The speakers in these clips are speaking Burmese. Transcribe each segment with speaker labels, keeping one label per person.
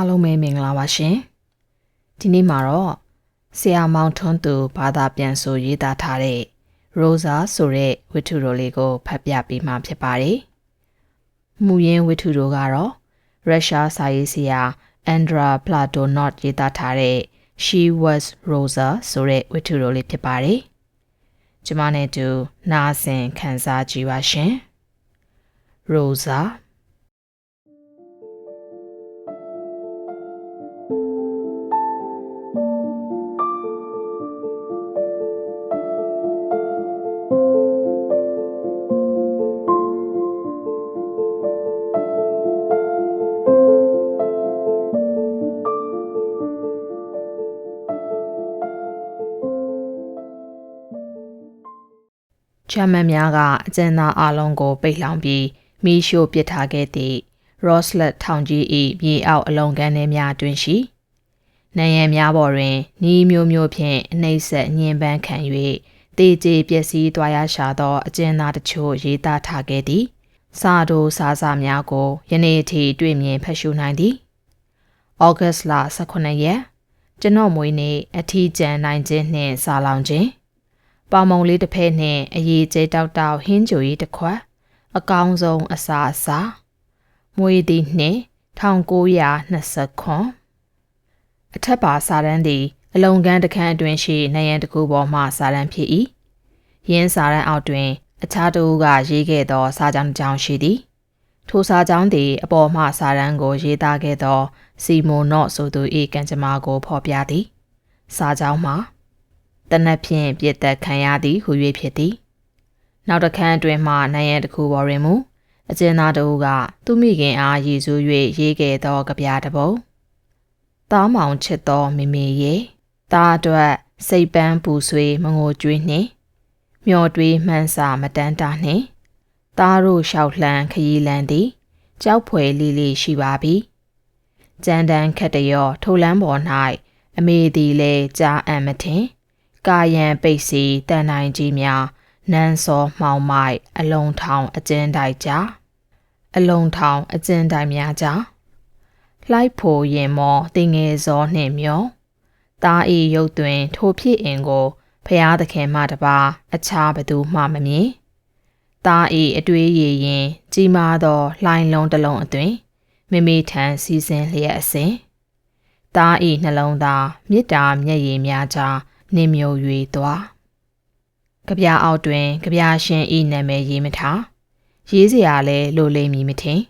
Speaker 1: အားလုံးပဲမင်္ဂလာပါရှင်ဒီနေ့မှာတော့ဆရာမောင်ထွန်းသူဘာသာပြန်ဆိုရေးသားထားတဲ့ Rosa ဆိုတဲ့ဝတ္ထုတော်လေးကိုဖတ်ပြပေးမှာဖြစ်ပါတယ်မူရင်းဝတ္ထုတော်ကတော့ရုရှားစာရေးဆရာ Andra Platonov ရေးသားထားတဲ့ She was Rosa ဆိုတဲ့ဝတ္ထုတော်လေးဖြစ်ပါတယ်ကျမနဲ့တူနားဆင်ခန်းစားကြည့်ပါရှင် Rosa ချမ်းမန်များကအကျဉ်းသားအလုံးကိုပိတ်လောင်ပြီးမီးရှို့ပစ်ထားခဲ့သည့် Roslet ထောင်ကြီး၏မြေအောက်အလုံးကန်းထဲများတွင်ရှိနယံများပေါ်တွင်နီးမျိုးမျိုးဖြင့်အနှိမ့်ဆက်ညင်ပန်းခံ၍တေးကြေပျက်စီးသွားရရှာသောအကျဉ်းသားတချို့ရေးသားထားခဲ့သည်စာတို့စာစာများကိုယနေ့အထိတွေ့မြင်ဖတ်ရှုနိုင်သည်ဩဂတ်လ18ရက်ကျွန်တော်မွေးနေ့အထီးကျန်နိုင်ခြင်းနှင့်စာလောင်ခြင်း ပေါမုံလေးတစ်ဖက်နှင့်အရေးကျတောက်တောက်ဟင်းကြိုရီတစ်ခွက်အကောင်းဆုံးအစာအစာမွေသည်နှင့်1920ခွန်အထက်ပါစာရန်သည်အလုံကန်းတခန်းအတွင်းရှိနေရန်တစ်ခုပေါ်မှစာရန်ဖြစ်၏ရင်းစာရန်အောက်တွင် အခြားတစ်ဦးကရေးခဲ့သော စာကြောင်းတစ်ကြောင်းရှိသည်ထိုစာကြောင်းသည်အပေါ်မှစာရန်ကို ရေးသားခဲ့သော စီမိုနော့ဆိုသူ၏ကံကြမ္မာကိုဖော်ပြသည်စာကြောင်းမှာ တနက်ဖြန်ပြစ်သက်ခံရသည်ဟု၍ဖြစ်သည်နောက်တစ်ခန်းအတွင်းမှနိုင်ရန်တစ်ခုပေါ်တွင်မူအကျဉ်းသားတို့ကသူမိခင်အားရည်စူး၍ရေးခဲ့သောကြပြတပုတ်သားမောင်ချစ်သောမိမိရဲ့သားအတွက်စိတ်ပန်းပူဆွေးမငိုကြွေးနှင့်မျော်တွေးမှန်းစာမတန်းတာနှင့်သားတို့လျှောက်လှမ်းခရီးလန်းသည်ကြောက်ဖွယ်လေးလေးရှိပါပြီကြမ်းတမ်းခက်တရောထိုလန်းပေါ်၌အမေသည်လဲကြားအံ့မထင် ကာယံပိတ်စီတန်နိုင်ကြီးများနန်းစောမှောင်မိုက်အလုံးထောင်အကျဉ်းတိုက်ကြအလုံးထောင်အကျဉ်းတိုက်များကြလှိုက်ဖို့ရင်မောတင်ငယ်စောနှင့်မျောတာဤရုပ်တွင် ထိုဖြစ်အင်ကိုဖျားသခင်မှတပါအခြားဘသူမှမမြင်တာဤအတွေးရည်ရင် ကြီးမားသောလှိုင်းလုံးတစ်လုံးအသွင်မိမိထံစီစဉ်လျက်အစဉ်တာဤနှလုံးသားမေတ္တာမျက်ရည်များကြား နှင်းမြုံ၍သွားကြပြအောက်တွင်ကြပြရှင်ဤနာမည်ရေးမထားရေးစရာလဲလိုလိမ့်မည်မထင်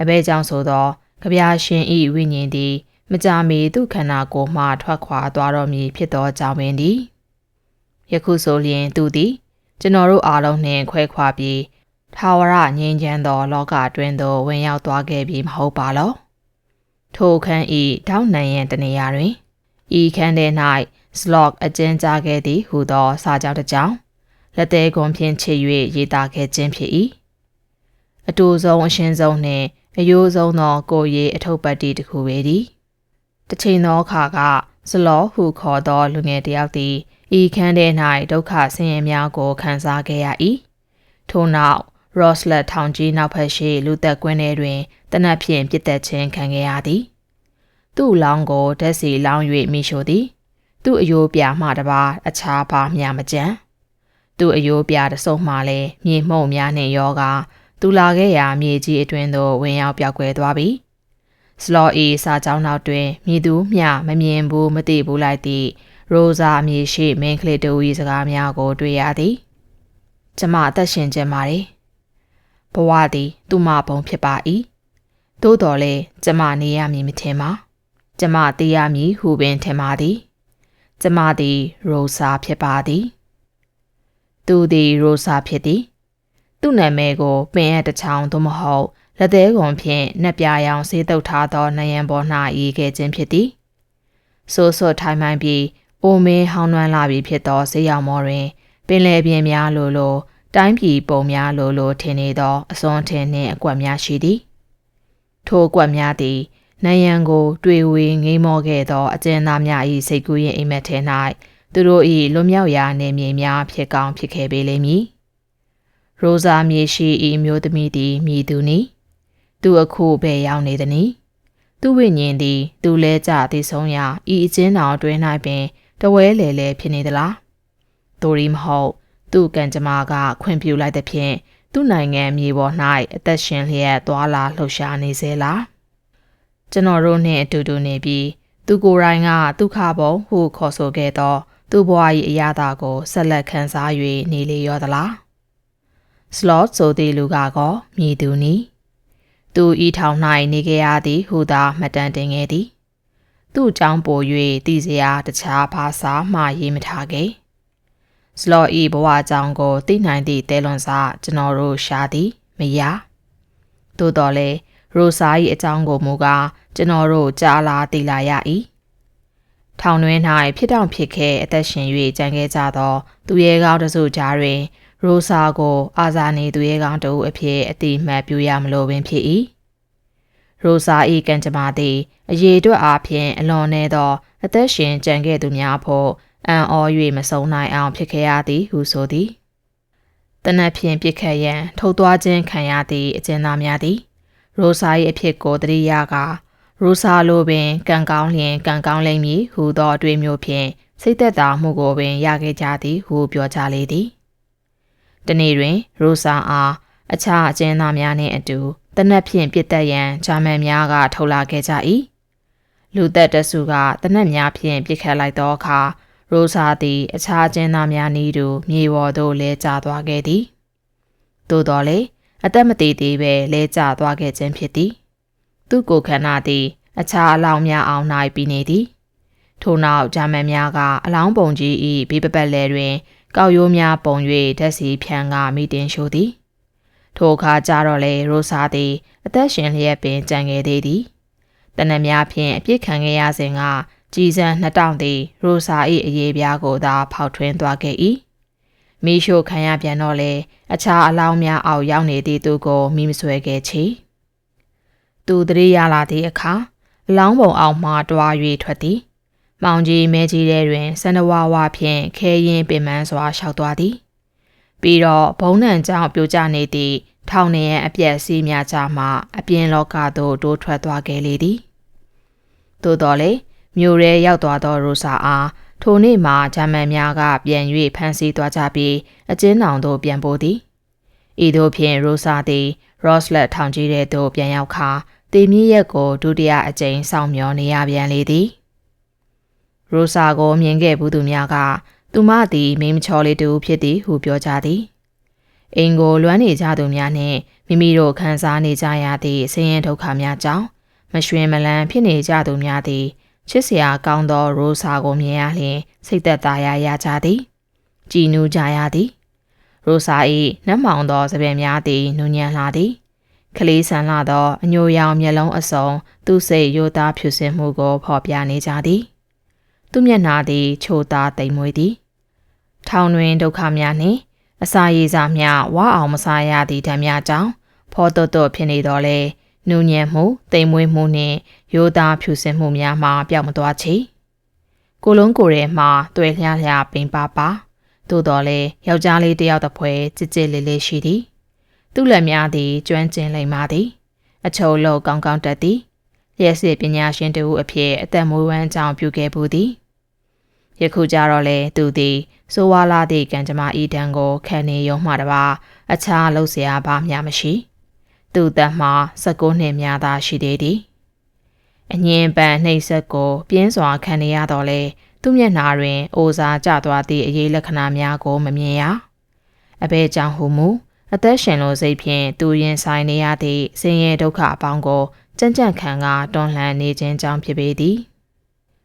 Speaker 1: အဘဲကြောင့်ဆိုသောကြပြရှင်ဤဝိညာဉ်သည်မကြမီသူခန္ဓာကိုယ်မှထွက်ခွာသွားတော်မူဖြစ်သောကြောင့်ပင်သည်ယခုဆိုလျင်သူသည် ကျွန်တော်တို့အားလုံးနှင့်ခွဲခွာပြီးထာဝရငြိမ်းချမ်းသော လောကအတွင်းသို့ဝင်ရောက်သွားခဲ့ပြီမဟုတ်ပါလောထိုခန်းဤတောင်းနံရန်တနေရာတွင်ဤခန်းထဲ၌ slog အကျဉ်းချခဲ့သည်ဟူသောစာကြောင်းတစ်ကြောင်းလက်သေးကွန်ဖြင့်ချေ၍ရေးသားခဲ့ခြင်းဖြစ်၏အတူဆုံးအရှင်းဆုံးနှင့်အယိုးဆုံးသောကိုရီအထုပ်ပတ်တီတစ်ခုပဲသည်တစ်ချိန်သောအခါကစလောဟုခေါ်သောလူငယ်တစ်ယောက်သည်ဤခန်းထဲ၌ဒုက္ခဆင်းရဲများကိုခံစားခဲ့ရ၏ထို့နောက် Roslet ထောင်ကြီးနောက်ဖက်ရှိလူသက်ကွင်းထဲတွင်တနက်ဖြန်ပြစ်သက်ခြင်းခံခဲ့ရသည် သူ့လောင်းကိုဓာတ်စီလောင်း၍မိရှို့သည် သူ့အယိုးပြမှတပါအခြားဘာမျှမကြံသူ့အယိုးပြတစုံမှလည်းမြေမှုန့်များနှင့်ယောဂသူလာခဲ့ရာမြေကြီးအတွင်းသို့ဝင်ရောက်ပြောက်ကွယ်သွားပြီစလော်အီစာကြောင်းနောက်တွင်မြည်သူမျှမမြင်ဘူးမသိဘူးလိုက်သည့်ရိုဇာအမည်ရှိမင်းကလေးတူ၏စကားများကို တွေ့ရသည်ကျမအသက်ရှင်ခြင်းပါတယ်ဘဝသည် သူ့မဘုံဖြစ်ပါ၏သို့တော်လဲကျမနေရမည်မထင်ပါကျမသိရမည်ဟုပင်ထင်ပါသည် ကျမသည် ရိုဆာဖြစ်ပါသည်သူသည်ရိုဆာဖြစ်သည် သူ့နာမည်ကိုပင်ရတချောင်းသို့မဟုတ်လက်သေးကွန်ဖြင့်နှက်ပြရောင်ဆေးတုပ်ထားသောနယံပေါ်၌ရေးခဲ့ခြင်းဖြစ်သည်ဆိုဆိုထိုင်မှန်ပြီးအိုမင်းဟောင်းနှွမ်းလာပြီဖြစ်သောဆေးရောင်မောတွင် ပင်လယ်ပြင်များလိုလို တိုင်းပြည်ပုံများလိုလိုထင်နေသောအစွန်ထင်နှင့်အကွက်များရှိသည်ထိုအကွက်များသည် နယံကို တွေ့ဝေငိမ့်မောခဲ့သောအကျဉ်းသားများ၏စိတ်ကူးရင်အိမ်မက်ထဲ၌သူတို့၏လွန်မြောက်ရာနေမြေများဖြစ်ကောင်းဖြစ်ခဲ့ပေလိမ့်မည်။ရိုဇာမြေရှိ၏မျိုးသမီးသည်မြည်သူနီသူအခုဘယ်ရောက်နေသနည်းသူဝိညာဉ်သည် သူလဲကြသည်ဆုံးရာဤအချင်းတော်တွင်၌ပင်တဝဲလေလေဖြစ်နေသလား။သို့ရီမဟုတ်သူ့ကံကြမ္မာကခွင့်ပြုလိုက်သဖြင့်သူ့နိုင်ငံမြေပေါ်၌အသက်ရှင်လျက်သွာလာလှုပ်ရှားနေစေလား။ ကျွန်တော်တို့နှင့်အတူတူနေပြီးသူကိုယ်တိုင်ကဒုက္ခဘုံဟုခေါ်ဆိုခဲ့သောသူ့ဘဝ၏အရာတာကိုဆက်လက်ခံစား၍နေလေရောသလား။ slot ဆိုသည့်လူကကောမြည်သူနီသူဤထောင်၌နေကြရသည်ဟုသာမှတ်တမ်းတင်ခဲ့သည် သူ့အကြောင်းပို၍တည်စရာတခြားဘာသာမှရေးမထားခဲ့စလော့ဤဘဝအကြောင်းကိုသိနိုင်သည့်တဲလွန်စာကျွန်တော်တို့ရှာသည်မရသို့တော်လည်း ရိုစာ၏အကြောင်းကိုမူကားကျွန်တော်တို့ကြားလာသိလာရ၏ထောင်တွင်း၌ဖြစ်တောင့်ဖြစ်ခဲ့အသက်ရှင်၍ကြံခဲ့ကြသော သူရဲကောင်းတစုကြားတွင် ရိုစာကို အာဇာနေသူရဲကောင်းတို့အဖြစ်အတိမတ်ပြုရမလို့ပင်ဖြစ်၏ရိုစာ၏ကံကြမ္မာသည်အရေးအတွက်အားဖြင့်အလွန်နေသော အသက်ရှင်ကြံခဲ့သူများဖို့အံ့ဩ၍မဆုံးနိုင်အောင်ဖြစ်ခဲ့ရသည်ဟုဆိုသည်တနက်ဖြန်ပြစ်ခတ်ရန်ထုတ်သွားခြင်းခံရသည့်အကျဉ်းသားများသည် ရိုစာ၏အဖြစ်ကိုတရိယာကရိုစာလိုပင်ကံကောင်းလျင်ကံကောင်းလိမ့်မည်ဟူသောအတွေ့မျိုးဖြင့်စိတ်သက်သာမှုကိုပင်ရခဲ့ကြသည်ဟုပြောကြလေသည်တနေ့တွင် ရိုဆာအားအခြားအကျဉ်းသားများနှင့်အတူတနက်ဖြင့်ပြစ်တက်ရန်ဂျာမန်များကထုတ်လာခဲ့ကြ၏လူသက်တစုကတနက်များဖြင့်ပြစ်ခတ်လိုက်သောအခါရိုဆာသည်အခြားအကျဉ်းသားများနည်းတူမြေပေါ်သို့လဲကျသွားခဲ့သည်သို့တော်လည်း အသက်မသေးသေးပဲလဲကျသွားခဲ့ခြင်းဖြစ်သည်သူ့ကိုယ်ခန္ဓာသည် အခြားအလောင်းများအောင်၌ပြီးနေသည်ထို့နောက်ဂျာမန်များကအလောင်းပုံကြီး၏ဘေးပပတ်လဲတွင် ကောက်ရိုးများပုံ၍ဓာတ်စီဖြန်းကမိတင်ရှို့သည် ထိုအခါကျတော့လေရိုဆာသည် အသက်ရှင်လျက်ပင်ကြံခဲ့သေးသည်တနက်များဖြင့်အပြစ်ခံခဲ့ရစဉ်ကကြည်စံနှစ်တောင်သည် ရိုဆာ၏အရေးပြားကိုသာဖောက်ထွင်းသွားခဲ့၏ မိရှို့ခံရပြန်တော့လေအခြားအလောင်းများအောက်ရောက်နေသည့်သူကိုမိမဆွဲခဲ့ချေသူတရေရလာသည့်အခါအလောင်းပုံအောင်မှတွား၍ထွက်သည်မောင်ကြီးမဲကြီးထဲတွင်စန္ဒဝါဝါဖြင့်ခဲရင်ပင်ပန်းစွာရှောက်သွားသည် ပြီးတော့ဘုံနံကြောင့်ပြိုကျနေသည့်ထောင်နေရန်အပြက်စီးများကြမှအပြင်လောကသို့တိုးထွက်သွားခဲ့လေသည်သို့တော်လေမြို့ရဲရောက်သွားသောရိုဆာအား ထိုနေ့မှာဂျာမန်များကပြန်၍ဖမ်းဆီးသွားကြပြီးအကျဉ်းထောင်သို့ပြန်ပို့သည်ဤသို့ဖြင့်ရိုဆာသည်ရော့စလက်ထောင်ကြီးတဲ့သို့ပြန်ရောက်ခါတေမြင့်ရက်ကိုဒုတိယအကြိမ်စောင့်မျှော်နေရပြန်လေသည်ရိုဆာကိုမြင်ခဲ့ဘူးသူများကသူမသည်မိမချော်လေးတူဖြစ်သည်ဟုပြောကြသည်အိမ်ကိုလွမ်းနေကြသူများနှင့်မိမိတို့ခံစားနေကြရသည့်ဆင်းရဲဒုက္ခများကြောင့်မရွှင်မလန်းဖြစ်နေကြသူများသည် ချစ်စရာကောင်းသောရိုဆာကိုမြင်ရလျင်စိတ်သက်သာရရကြသည်ကြည်နူးကြရသည်ရိုဆာ၏နှမ်းမောင်သောစပယ်များသည်နူးညံ့လာသည်ကလေးဆန်လာသောအညိုရောင်မျက်လုံးအစုံသူ့စိတ်ရိုးသားဖြူစင်မှုကိုဖော်ပြနေကြသည်သူမျက်နှာသည်ချိုသားတိမ်မွေးသည် ထောင်တွင်ဒုက္ခများနှင့်အစာရည်စာများဝါအောင်မစားရသည့်ဓာတ်များကြောင့်ဖော်တော်တော်ဖြစ်နေတော့လေ နူညံ့မှုတိမ်မွေးမှုနှင့်ရိုးသားဖြူစင်မှုများမှပျောက်မသွားချေကိုလုံးကိုယ်ထဲမှတွေ့လျားလျားပိန်ပါပါသို့တော်လေယောက်ျားလေးတယောက်တစ်ဖွဲကြစ်ကြစ်လေးလေးရှိသည်သူ့လက်များသည်ကျွမ်းကျင်လိမ့်ပါသည် အချုံလုံးကောင်းကောင်းတက်သည်လျက်စစ်ပညာရှင်တူအဖြစ်အသက်မွေးဝမ်းကြောင်းပြုခဲ့ဘူးသည်ယခုကြတော့လေသူသည်ဆိုဝါလာသည့်ကံကြမ္မာဤတံကိုခံနေရုံမှတပါအခြားလှုပ်เสียဘာမျှမရှိ သူ့သက်မှာ16နှစ်များသာရှိသေးသည်အငင်းပန်နှိပ်စက်ကို ပြင်းစွာခံနေရတော့လေသူ့မျက်နှာတွင်အိုစာကျသွားသည့်အရေးလက္ခဏာများကိုမမြင်ရအဘဲကြောင့်ဟုမူအသက်ရှင်လို့စိတ်ဖြင့်သူရင်ဆိုင်နေရသည့်ဆင်းရဲဒုက္ခအပေါင်းကိုကြံ့ကြံ့ခံကတွန်းလှန်နေခြင်းကြောင့်ဖြစ်ပေသည်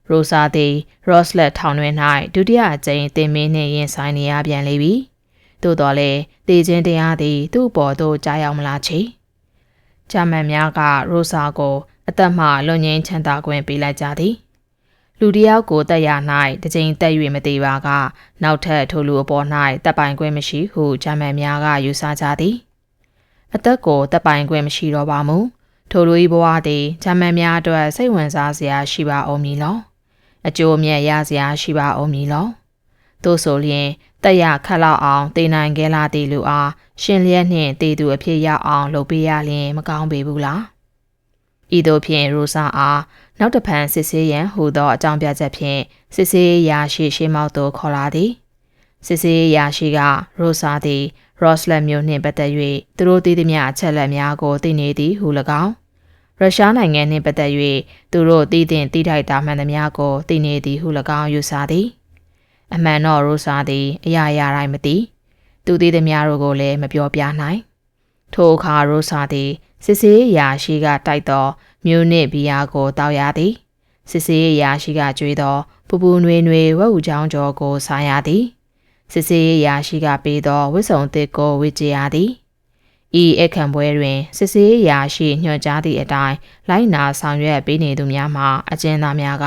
Speaker 1: ရိုဆာသည်ရော့စလက်ထောင်တွင်၌ဒုတိယအကြိမ်တင်မင်းနှင့်ရင်ဆိုင်နေရပြန်လေပြီသို့တော်လည်းတေခြင်းတရားသည် သူ့ပေါ်သို့ကြားရောက်မလာချေ ဂျာမန်များကရိုဆာကိုအသက်မှလွန်ငင်းချမ်းသာခွင့်ပေးလိုက်ကြသည်လူတယောက်ကိုတက်ရ၌တစ်ကြိမ်တက်၍မသေးပါကနောက်ထပ်ထိုလူအပေါ်၌တပ်ပိုင်ခွင့်မရှိဟုဂျာမန်များကယူဆကြသည်အသက်ကိုတပ်ပိုင်ခွင့်မရှိတော့ပါမူထိုလူ၏ဘဝသည်ဂျာမန်များအတွက်စိတ်ဝင်စားစရာရှိပါအောင်မည်လောအကျိုးမြတ်ရစရာရှိပါအောင်မည်လော သို့ဆိုလျင်တက်ရခတ်လောက်အောင်တည်နိုင်ခဲ့လာသည့်လူအားရှင်လျက်နှင့်တည်သူအဖြစ်ရောက်အောင်လုပ်ပေးရလျင်မကောင်းပေဘူးလားဤသို့ဖြင့်ရိုဆာအားနောက်တစ်ဖန်စစ်ဆေးရန်ဟူသောအကြောင်းပြချက်ဖြင့်စစ်ဆေးရာရှိရှေးမောက်သို့ခေါ်လာသည်စစ်ဆေးရာရှိကရိုဆာသည်ရော့စလက်မျိုးနှင့်ပတ်သက်၍သူတို့သိသမျှအချက်အလက်များကိုသိနေသည်ဟု၎င်းရုရှားနိုင်ငံနှင့်ပတ်သက်၍သူတို့သိတင်သိထိုက်တာမှန်သမျှကိုသိနေသည်ဟု၎င်းယူဆသည် အမှန်တော့ရိုဆာသည်အရာရာတိုင်းမသိသူသိသမျှတို့ကိုလည်းမပြောပြနိုင်ထိုအခါရိုဆာသည်စစ်စေးရာရှိကတိုက်သောမြို့နှင့်ဘီယာကိုတောက်ရသည်စစ်စေးရာရှိကကြွေးသောပူပူနွေနွေဝက်ဥချောင်းကျော်ကိုစားရသည်စစ်စေးရာရှိကပေးသောဝစ်စုံသစ်ကိုဝစ်ကြရသည်ဤအခမ်းပွဲတွင်စစ်စေးရာရှိညွှန်ကြားသည့်အတိုင်းလိုက်နာဆောင်ရွက်ပေးနေသူများမှအကျဉ်းသားများက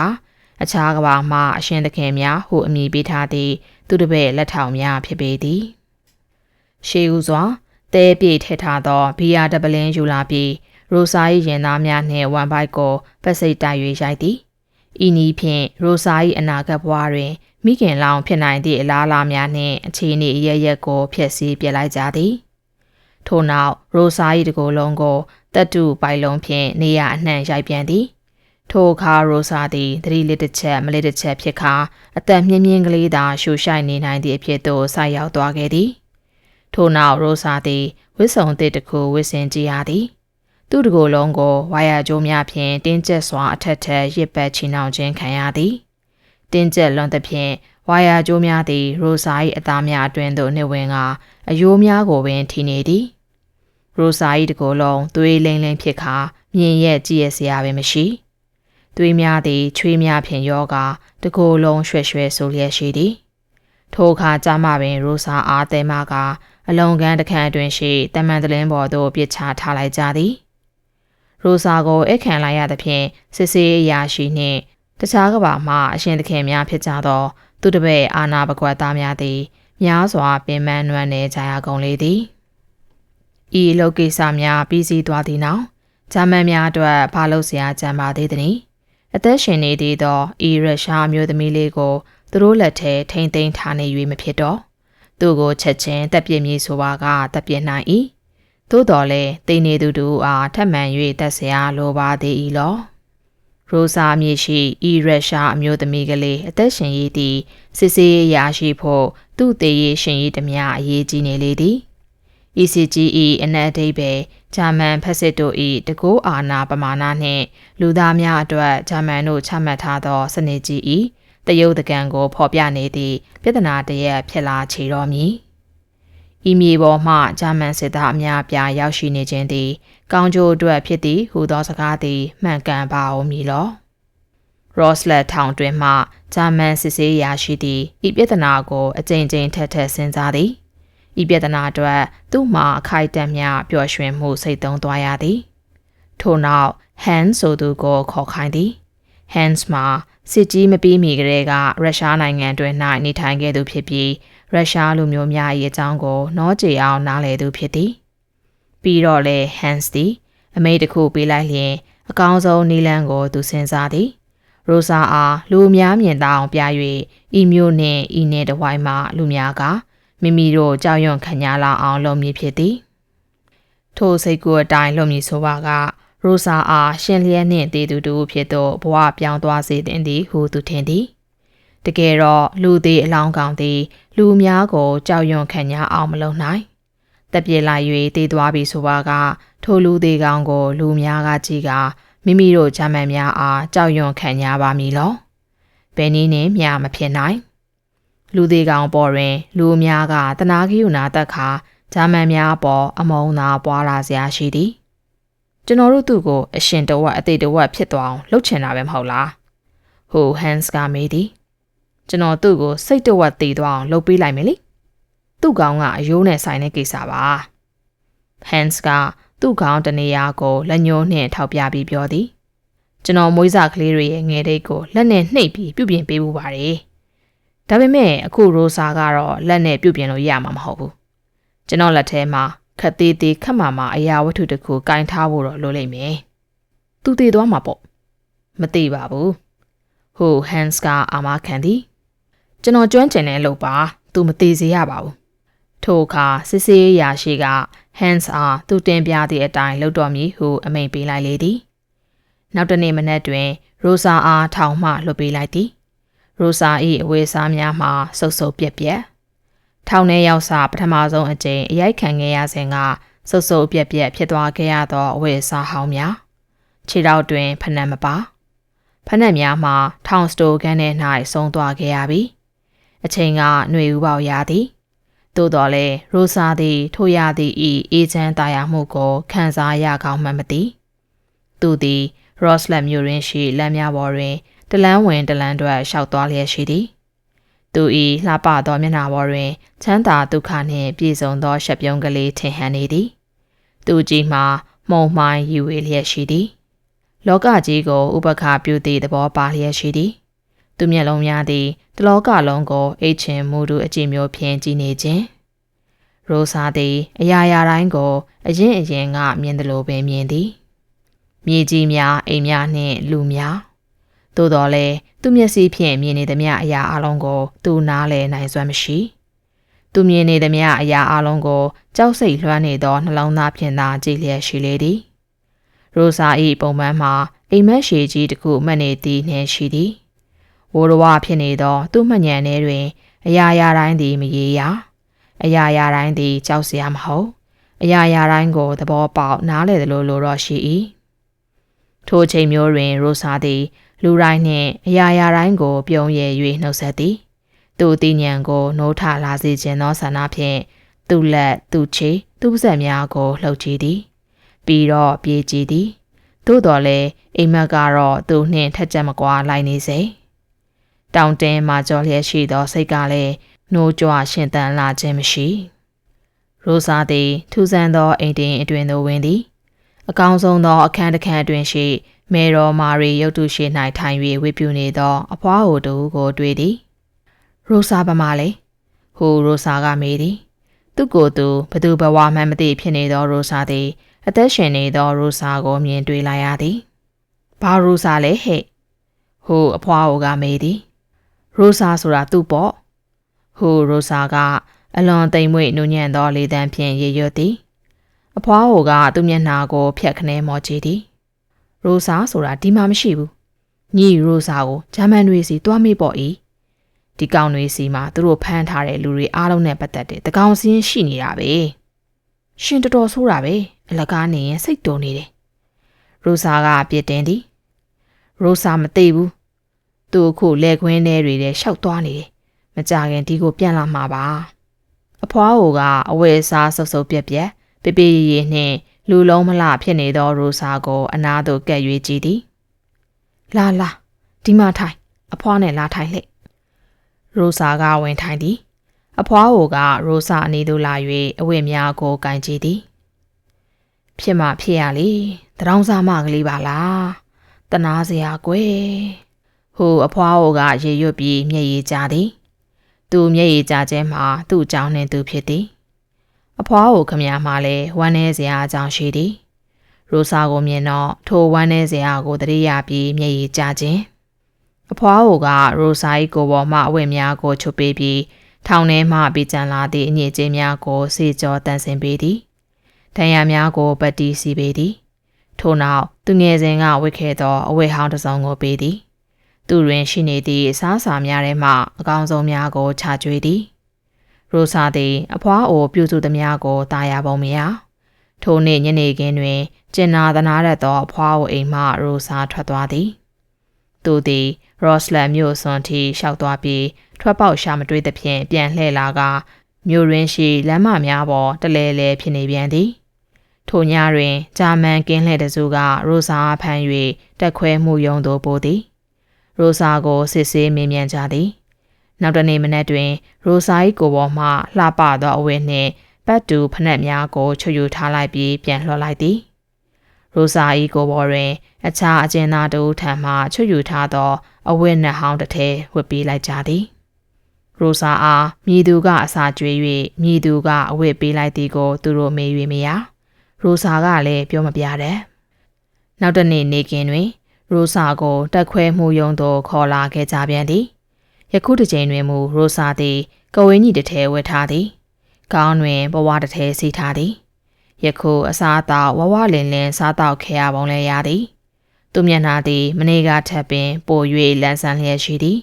Speaker 1: အခြားကဘာမှအရှင်သခင်များဟုအမည်ပေးထားသည့်သူတပည့်လက်ထောင်များဖြစ်ပေသည်ရှေးဦးစွာတဲပြေထည့်ထားသောဘီယာတပလင်းယူလာပြီးရိုဆာ၏ရင်သားများနှင့်ဝမ်ဘိုက်ကိုပက်စိတ်တိုက်၍ရိုက်သည်ဤနည်းဖြင့်ရိုဆာ၏အနာဂတ်ဘဝတွင်မိခင်လောင်ဖြစ်နိုင်သည့်အလားအလာများနှင့်အခြေအနေအရရက်ကိုဖျက်ဆီးပြလိုက်ကြသည်ထို့နောက်ရိုဆာ၏တကိုယ်လုံးကိုတက်တူပိုင်လုံးဖြင့်နေရအနှံ့ရိုက်ပြန်သည် ထိုအခါရိုဆာသည်သတိလစ်တစ်ချက်မလစ်တစ်ချက်ဖြစ်ခါအသက်မြင်းမြင်းကလေးသာရှူရှိုက်နေနိုင်သည့်အဖြစ်သို့ဆိုက်ရောက်သွားခဲ့သည်ထို့နောက်ရိုဆာသည်ဝစ်စုံသစ်တစ်ခုဝစ်စင်ကြည့်ရသည်သူ့တကိုယ်လုံးကိုဝါယာကြိုးများဖြင့်တင်းကျပ်စွာအထက်ထက်ရစ်ပတ်ချီနှောင်ခြင်းခံရသည်တင်းကျပ်လွန်သဖြင့်ဝါယာကြိုးများသည်ရိုဆာ၏အသားများအတွင်းသို့နှိဝင်ကအယိုးများကိုပင်ထိနေသည်ရိုဆာ၏တကိုယ်လုံးသွေးလိမ့်လိမ့်ဖြစ်ခါမြင်ရက်ကြည့်ရစရာပင်မရှိ သွေးများသည်ချွေးများဖြင့်ယောဂတကိုယ်လုံးရွှဲ့ရွှဲ့ဆိုလျက်ရှိသည်ထိုအခါကြမပင်ရိုဆာအားတဲမကအလုံကန်းတခန့်အတွင်ရှိတမန်တလင်းပေါ်သို့ပြစ်ချထားလိုက်ကြသည်ရိုဆာကိုအခန့်လိုက်ရသဖြင့်စစ်စေးအရာရှိနှင့်တခြားကဘာမှအရှင်သခင်များဖြစ်ကြသော သူတပည့်အာနာပကွက်သားများသည်များစွာပင်ပန်းနွမ်းနေကြရကုန်လေသည်ဤလောကိစ္စများပြီးစီးသွားသည့်နောက်ဂျာမန်များအတွက်ဘာလို့ဆရာကြံပါသေးသနည်း အသက်ရှင်နေသေးသောဤရရှားမျိုးသမီးလေးကိုသူတို့လက်ထဲထိမ့်သိမ်းထားနေ၍မဖြစ်တော့သူ့ကိုချက်ချင်းတပ်ပြစ်မည်ဆိုပါကတပ်ပြစ်နိုင်၏သို့တော်လည်းတိန်နေသူတို့အားထက်မှန်၍တက်စရာလိုပါသေး၏လောရိုစာအမည်ရှိဤရရှားအမျိုးသမီးကလေးအသက်ရှင်ရည်သည်စစ်စေးရရှိဖို့သူ့တေးရရှင်ရည်တမအရေးကြီးနေလေသည် ECGE အနက်အဓိပ္ပာယ်ဂျာမန်ဖက်စစ်တို့၏တကူအာနာပမာဏနှင့်လူသားများအတွက်ဂျာမန်တို့ချမှတ်ထားသောစနစ်ကြီး၏တရုတ်တကန်ကိုဖော်ပြနေသည့်ပြဿနာတရက်ဖြစ်လာချေတော်မူဤမြေပေါ်မှဂျာမန်စစ်သားအများပြားရောက်ရှိနေခြင်းသည် ကောင်းကျိုးအတွက်ဖြစ်သည်ဟူသောစကားသည်မှန်ကန်ပါအောင်မည်လောရော့စလက်ထောင်တွင်မှဂျာမန်စစ်ဆေးရာရှိသည့်ဤပြဿနာကိုအကြိမ်ကြိမ်ထက်ထက်စဉ်းစားသည် ဤပြဿနာအတွက်သူ့မှာအခိုက်အတန့်များပျော်ရွှင်မှုစိတ်သုံးသွားရသည်ထို့နောက် Hans ဆိုသူကိုခေါ်ခိုင်းသည် Hans မှာစစ်ကြီးမပြီးမီကလေးကရုရှားနိုင်ငံတွင်၌နေထိုင်ခဲ့သူဖြစ်ပြီးရုရှားလူမျိုးများ၏အကြောင်းကိုနောကြေအောင်နားလည်သူဖြစ်သည်ပြီးတော့လေ Hans သည်အမေတစ်ခုပေးလိုက်လျင်အကောင်းဆုံးနီလန်းကိုသူစဉ်းစားသည်ရိုဆာအားလူများမြင်သာအောင်ပြ၍ဤမျိုးနှင့်ဤနယ်တဝိုင်းမှလူများက မိမိတို့ကြောက်ရွံ့ခံရလာအောင်လုပ်မည်ဖြစ်သည်ထိုစိတ်ကူအတိုင်းလုပ်မည်ဆိုပါကရိုဆာအားရှင်လျက်နှင့်တည်သူတို့ဖြစ်သောဘဝပြောင်းသွားစေတင်သည်ဟုသူထင်သည်တကယ်တော့လူသေးအလောင်းကောင်သည် လူများကိုကြောက်ရွံ့ခံရအောင်မလုပ်နိုင်တက်ပြေလိုက်၍တည်သွားပြီဆိုပါကထိုလူသေးကောင်ကို လူများကကြည့်ကမိမိတို့ဂျာမန်များအားကြောက်ရွံ့ခံရပါမည်လောဘယ်နည်းနှင့်မျှမဖြစ်နိုင် လူသေးကောင်ပေါ်တွင် လူအများကတနာကိယူနာတက်ခါဂျာမန်များပေါ်အမုန်းသာပွာလာစရာရှိသည်ကျွန်တော်တို့သူ့ကိုအရှင်တဝက်အသေးတဝက်ဖြစ်သွားအောင်လှုပ်ချင်တာပဲမဟုတ်လားဟိုဟန်စ်ကမေးသည်ကျွန်တော်သူ့ကိုစိတ်တဝက်တည်သွားအောင်လှုပ်ပေးလိုက်မယ်လေသူ့ကောင်ကအယိုးနဲ့ဆိုင်တဲ့ကိစ္စပါဟန်စ်ကသူ့ကောင်တနေရာကိုလက်ညှိုးနှင့်ထောက်ပြပြီးပြောသည်ကျွန်တော်မွေးစားကလေးတွေရဲ့ငယ်တိတ်ကိုလက်နဲ့နှိပ်ပြီးပြုပြင်ပေးဖို့ပါတယ် ဒါပေမဲ့အခုရိုဆာကတော့လက်နဲ့ပြုတ်ပြင်လို့ရမှာမဟုတ်ဘူးကျွန်တော်လက်ထဲမှာခက်သေးသေးခက်မာမာအရာဝတ္ထုတစ်ခုကင်ထားဖို့တော့လိုလိမ့်မယ်သူတည်သွားမှာပေါ့မသိပါဘူးဟိုဟန်စ်ကအာမခံသည်ကျွန်တော်ကျွမ်းကျင်တဲ့လုပ်ပါသူမသေးစေရပါဘူးထိုအခါစစ်စေးရာရှိကဟန်စ်အားသူတင်ပြသည့်အတိုင်းလုပ်တော်မူဟုအမိန်ပေးလိုက်လေသည်နောက်တနေ့မနက်တွင်ရိုဆာအားထောင်မှလွှတ်ပေးလိုက်သည် ရိုဆာ၏အဝေးစားများမှဆုပ်ဆုပ်ပြက်ပြက်ထောင်ထဲရောက်စာပထမဆုံးအကြိမ်အရိုက်ခံခဲ့ရစဉ်ကဆုပ်ဆုပ်ပြက်ပြက်ဖြစ်သွားခဲ့ရသောအဝေးစားဟောင်းများခြေထောက်တွင်ဖနက်မပါဖနက်များမှာထောင်စတိုကန်ထဲ၌ဆုံးသွားခဲ့ရပြီအချိန်ကຫນွေဥပေါရသည်သို့တော်လည်းရိုဆာသည်ထိုရသည်ဤအေချမ်းတာယာမှုကိုခံစားရကောင်းမှမသိသူသည် Roslet မြို့ရင်းရှိလမ်းများပေါ်တွင် တလန်းဝင်တလန်းထွက်ရှောက်သွားလျက်ရှိသည်သူ၏လှပသောမျက်နှာပေါ်တွင် ချမ်းသာဒုက္ခနှင့်ပြည့်စုံသောရှက်ပြုံးကလေးထင်ဟန်နေသည်သူကြီးမှာမှုံမှိုင်းယူဝေလျက်ရှိသည်လောကကြီးကိုဥပခါပြုသည့်သဘောပါလျက်ရှိသည်သူမျက်လုံးများသည်တလောကလုံးကိုအိတ်ချင်မှုတို့အကြည့်မျိုးဖြင့်ကြည်နေခြင်းရိုစာသည် အရာရာတိုင်းကို အရင်အရင်ကမြင်သလိုပင်မြင်သည်မြေကြီးများအိမ်များနှင့်လူများ သို့တော်လည်းသူမျက်စိဖြင့်မြင်နေသမျှအရာအလုံးကို သူနားလည်နိုင်စွမ်းမရှိသူမြင်နေသမျှအရာအလုံးကိုကြောက်စိတ်လွှမ်းနေသောနှလုံးသားဖြင့်သာကြည်လျက်ရှိလေသည်ရိုစာ၏ပုံမှန်မှာအိမ်မက်ရှည်ကြီးတစ်ခုမှတ်နေသည်နှင့်ရှိသည်ဝိုးရဝဖြစ်နေသော သူ့မှညံထဲတွင် အရာရာတိုင်းသည်မရေရာအရာရာတိုင်းသည်ကြောက်စရာမဟုတ်အရာရာတိုင်းကိုသဘောပေါက်နားလည်သလိုလိုတော့ရှိ၏ထိုအချိန်မျိုးတွင်ရိုဆာသည် လူတိုင်းနှင့်အရာရာတိုင်းကို ပြုံးရည်၍နှုတ်ဆက်သည်သူ့အသိဉာဏ်ကိုနိုးထလာစေခြင်းသောဆန္ဒဖြင့်သူ့လက်သူ့ခြေသူ့ပါးစပ်များကိုလှုပ်ကြည့်သည်ပြီးတော့ပြေးကြည့်သည်သို့တော်လည်းအိမ်မက်ကတော့သူ့နှင့်ထက်ကြမကွာလိုက်နေစေတောင်တင်းမှာကြောလျက်ရှိသောစိတ်ကလည်းနှိုးကြွရှင်သန်လာခြင်းမရှိရိုစာသည်ထူဆန်းသောအိမ်တင်အတွင်သို့ဝင်သည်အကောင်းဆုံးသောအခန်းတစ်ခန်းအတွင်ရှိ မေတော်မာရီရုတ်တုရှိ၌ထိုင်၍ဝေပြူနေသော အဖွားဟိုတူကိုတွေ့သည်ရိုစာပမာလေဟိုရိုစာကမေးသည်သူ့ကိုယ်သူဘသူဘဝမှမသိဖြစ်နေသောရိုစာသည် အသက်ရှင်နေသောရိုစာကိုမြင်တွေ့လိုက်ရသည်ဘာရိုစာလဲဟဲ့ဟိုအဖွားဟိုကမေးသည်ရိုစာဆိုတာသူ့ပေါ့ဟိုရိုစာကအလွန်သိမ်မွေ့နူးညံ့သောလေတံဖြင့်ရေရွတ်သည်အဖွားဟိုကသူ့မျက်နှာကိုဖျက်ခနဲမော်ကြည့်သည် ရိုစာဆိုတာဒီမှာမရှိဘူးညီရိုစာကိုဂျာမန်တွေစီတွားမေးပေါ့ဤဒီကောင်တွေစီမှာသူတို့ဖမ်းထားတဲ့လူတွေအားလုံးနဲ့ပတ်သက်တဲ့တကောင်စင်းရှိနေတာပဲရှင်တော်တော်ဆိုးတာပဲအလကားနေရင်စိတ်တုန်နေတယ်ရိုစာကပြစ်တင်သည်ရိုစာမသိဘူးသူ့ခုလက်ခွင်းထဲတွေထဲရှောက်သွားနေတယ်မကြခင်ဒီကိုပြန်လာမှာပါအဖွားဟိုကအဝယ်စားဆုပ်ဆုပ်ပြက်ပြက်ပေပေရီရီနှင့် လူလုံးမလှဖြစ်နေသောရိုစာကိုအနားသို့ကပ်၍ကြည့်သည်လာလာဒီမှာထိုင် အဖွားနဲ့လာထိုင်လေရိုစာကဝင်ထိုင်သည် အဖွားဟိုကရိုစာအနီးသို့လာ၍အဝတ်များကိုကင်ကြည့်သည်ဖြစ်မှဖြစ်ရလေတရောင်းစားမကလေးပါလားတနာစရာကွယ်ဟိုအဖွားဟိုကရေရွတ်ပြီးမျက်ရည်ကျသည် သူမျက်ရည်ကျခြင်းမှာသူ့အကြောင်းနှင့်သူဖြစ်သည် အဖွားကိုခမရမှာလဲဝမ်းနေစရာအကြောင်းရှိသည်ရိုစာကိုမြင်တော့ထိုဝမ်းနေစရာကိုတတိယပြီးမျက်ရည်ကျခြင်းအဖွားကိုကရိုစာ၏ကိုပေါ်မှအဝတ်များကိုချုပ်ပေးပြီးထောင်ထဲမှပြီးကြံလာသည့်အညစ်အကြေးများကိုစေကြောတန်ဆင်ပေးသည်ဒဏ်ရာများကိုပတ်တီးစီပေးသည်ထို့နောက်သူငယ်စဉ်ကဝတ်ခဲ့သောအဝတ်ဟောင်းတစ်စုံကိုပေးသည်သူတွင်ရှိနေသည့်အစားအစာများထဲမှအကောင်းဆုံးများကိုခြာကျွေးသည် ရိုဆာသည် အဖွားအိုပြုစုသည်များကိုတာယာပုံမရထိုနေ့ညနေခင်းတွင်ကျင်နာသနာရသောအဖွားအိုအိမ်မှရိုဆာထွက်သွားသည်သူသည်ရော့စလန်မြို့စွန်ထိလျှောက်သွားပြီးထွက်ပေါက်ရှာမတွေ့သဖြင့်ပြန်လှည့်လာကမြို့ရင်းရှိလမ်းမများပေါ်တလဲလဲဖြစ်နေပြန်သည်ထိုညတွင်ဂျာမန်ကင်းလှည့်တစုကရိုဆာဖမ်း၍တက်ခွဲမှုယုံသို့ပို့သည်ရိုဆာကိုစစ်ဆေးမေးမြန်းကြသည် နောက်တနေ့မနက်တွင် ရိုဆာ၏ကိုပေါ်မှလှပသောအဝတ်နှင့်ပတ်တူဖနက်များကိုချွတ်ယူထားလိုက်ပြီးပြန်လှော်လိုက်သည်ရိုဆာ၏ကိုပေါ်တွင် အခြားအကျဉ်းသားတို့ထံမှချွတ်ယူထားသောအဝတ်နှဟောင်းတစ်ထည်ဝတ်ပေးလိုက်ကြသည်ရိုဆာအားမြည်သူကအစာကျွေး၍မြည်သူကအဝတ်ပေးလိုက်သည်ကို သူတို့မေး၍မရရိုဆာကလည်းပြောမပြတဲ့နောက်တနေ့နေကင်းတွင် ရိုဆာကိုတက်ခွဲမှုယုံသို့ခေါ်လာခဲ့ကြပြန်သည် ယခုတစ်ချိန်တွင်မူရိုဆာသည်ကဝင်းကြီးတစ်ထဲဝတ်ထားသည်ကောင်းတွင်ဘဝတစ်ထဲစီထားသည်ယခုအစားအသောက်ဝဝလင်လင်စားတော့ခဲရပုံလဲရသည်သူမျက်နှာသည်မနေ့ကထပ်ပင်ပို၍လန်းဆန်းလျက်ရှိသည်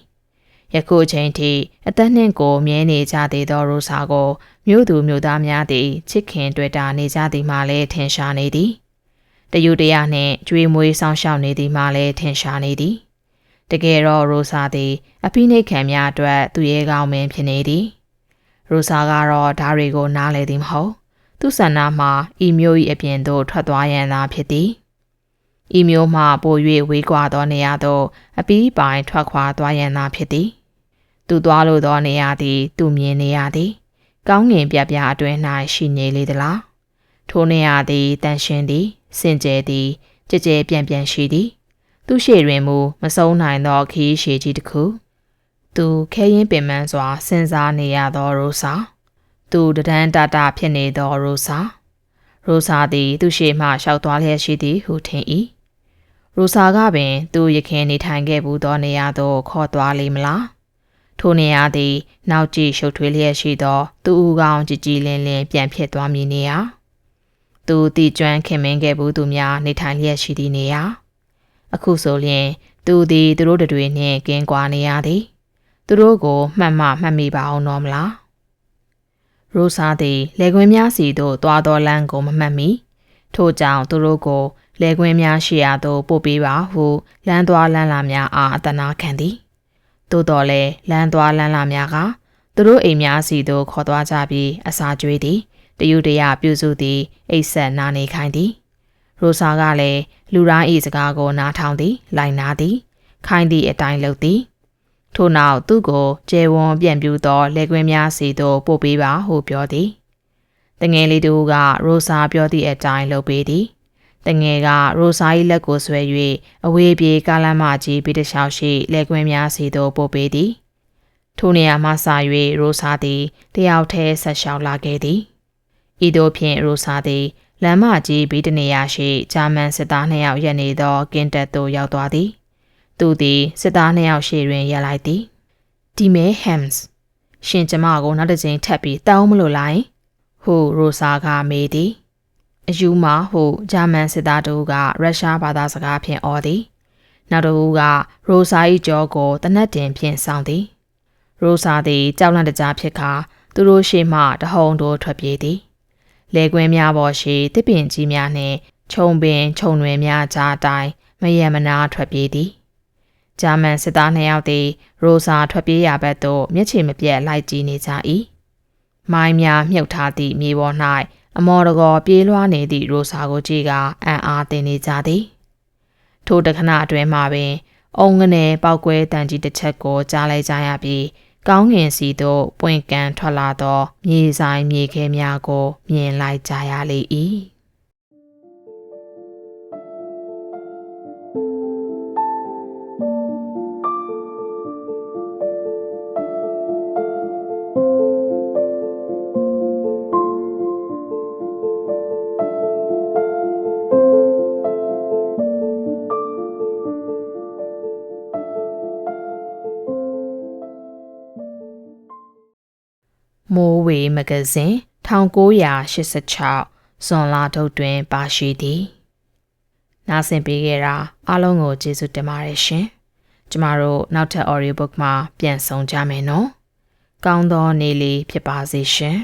Speaker 1: ယခုချိန်ထိအသက်နှင့်ကိုမြဲနေကြသေးသောရိုဆာကိုမြို့သူမြို့သားများသည်ချစ်ခင်တွေ့တာနေကြသည်မှလည်းထင်ရှားနေသည်တယူတရနှင့်ကြွေးမွေးဆောင်ရှောက်နေသည်မှလည်းထင်ရှားနေသည် တကယ်တော့ရိုဆာသည်အဖိနှိတ်ခံများအတွက်သူရဲကောင်းမင်းဖြစ်နေသည်ရိုဆာကတော့ဓားတွေကိုနားလေသည်မဟုတ်သူဆန္ဒမှာဤမျိုး၏အပြင်သို့ထွက်သွားရန်သာဖြစ်သည်ဤမျိုးမှပို၍ဝေးကွာသောနေရာသို့အပီးပိုင်ထွက်ခွာသွားရန်သာဖြစ်သည်သူသွားလိုသောနေရာသည် သူမြင်နေရသည် ကောင်းငင်ပြပြအတွင်း၌ရှိနေလေသလားထိုနေရာသည်တန်ရှင်းသည်စင်ကြယ်သည်ကြဲကြဲပြန့်ပြန့်ရှိသည် သူရှိတွင်မူမဆုံးနိုင်သောခီးရှည်ကြီးတစ်ခုသူခဲရင်ပင်ပန်းစွာစဉ်းစားနေရသောရိုဆာသူတဒန်းတတဖြစ်နေသောရိုဆာရိုဆာသည်သူရှိမှလျှောက်သွားလျက်ရှိသည်ဟုထင်၏ရိုဆာကပင် သူရခင်နေထိုင်ခဲ့ဘူးသောနေရာသို့ခေါ်သွားလိမ့်မလားထိုနေရာသည် နောက်ကြည့်ရှုပ်ထွေးလျက်ရှိသော သူ့ဦးကောင်းကြည်ကြည်လင်းလင်းပြန်ဖြစ်သွားမည်နေရာသူတည်ကျွမ်းခင်မင်းခဲ့ဘူးသူများနေထိုင်လျက်ရှိသည့်နေရာ အခုဆိုလျှင်သူသည်သူတို့တွေနှင့်ကင်းကွာနေရသည်သူတို့ကိုမှတ်မှမှတ်မိပါအောင်တော့မလားရိုဆာသည်လေကွင်းများစီသို့သွားသောလမ်းကိုမမှတ်မိထို့ကြောင့်သူတို့ကိုလေကွင်းများရှိရာသို့ပို့ပေးပါဟုလမ်းသွားလမ်းလာများအားအတနာခံသည်သို့တော်လည်းလမ်းသွားလမ်းလာများကသူတို့အိမ်များစီသို့ခေါ်သွားကြပြီးအစာကျွေးသည်တယူတရပြုစုသည်အိတ်ဆက်နာနေခိုင်းသည် ရိုဆာကလည်းလူရိုင်းဤစကားကိုနားထောင်သည်လိုက်နာသည် ခိုင်းသည့်အတိုင်းလုပ်သည်ထို့နောက်သူ့ကိုကျဲဝွန်ပြန်ပြူသောလက်ကွင်းများစီသို့ပို့ပေးပါဟုပြောသည်တငယ်လေးတို့ကရိုဆာပြောသည့်အတိုင်းလုပ်ပေးသည်တငယ်ကရိုဆာ၏လက်ကိုဆွဲ၍အဝေးပြေကားလမ်းမကြီးပြီးတခြားရှိလက်ကွင်းများစီသို့ပို့ပေးသည်ထိုနေရာမှစ၍ရိုဆာသည်တယောက်တည်းဆက်လျှောက်လာခဲ့သည်ဤသို့ဖြင့်ရိုဆာသည် လမ်းမကြီးပြီးတနေရာရှိဂျာမန်စစ်သားနှစ်ယောက်ရက်နေသောကင်တက်သို့ရောက်သွားသည်သူသည်စစ်သားနှစ်ယောက်ရှေ့တွင်ရပ်လိုက်သည်ဒီမဲဟမ်စ်ရှင်ကျမကိုနောက်တစ်ချိန်ထပ်ပြီးတောင်းမလို့လိုက်ဟုရိုဆာကမေးသည်အယူမာဟုဂျာမန်စစ်သားတို့ကရုရှားဘာသာစကားဖြင့်အော်သည်နောက်တစ်ဦးကရိုဆာ၏ကြောကိုတနက်တင်ဖြင့်ဆောင်သည်ရိုဆာသည်ကြောက်လန့်တကြားဖြစ်ခါသူတို့ရှေ့မှတဟုန်တို့ထွက်ပြေးသည် လေကွင်းများပေါ်ရှိတစ်ပင်ကြီးများနှင့်ခြုံပင်ခြုံရွယ်များကြားတိုင်းမယံမနာထွက်ပြေးသည်ဂျာမန်စစ်သားနှစ်ယောက်သည်ရိုဆာထွက်ပြေးရာဘက်သို့မျက်ခြေမပြတ်လိုက်ကြည့်နေကြ၏မိုင်းများမြုပ်ထားသည့်မြေပေါ်၌အမော်တကောပြေးလွှားနေသည့်ရိုဆာကိုကြည့်ကအံ့အားသင်နေကြသည်ထိုတခဏအတွင်းမှာပင်အုံငနဲ့ပောက်ကွဲတန်ကြီးတစ်ချက်ကိုကြားလိုက်ကြရပြီး ကောင်းငင်စီသို့ပွင့်ကန်ထွက်လာသော မြေဆိုင်မြေခဲများကို မြင်လိုက်ကြရလေ၏ ဝေမဂဇင်း1986ဇွန်လထုတ်တွင်ပါရှိသည်နားဆင်ပေးခဲ့တာအားလုံးကိုကျေးဇူးတင်ပါတယ်ရှင်ကျမတို့နောက်ထပ် audio book မှာပြန်ဆောင်ကြမယ်နော်ကောင်းသောနေ့လေးဖြစ်ပါစေရှင်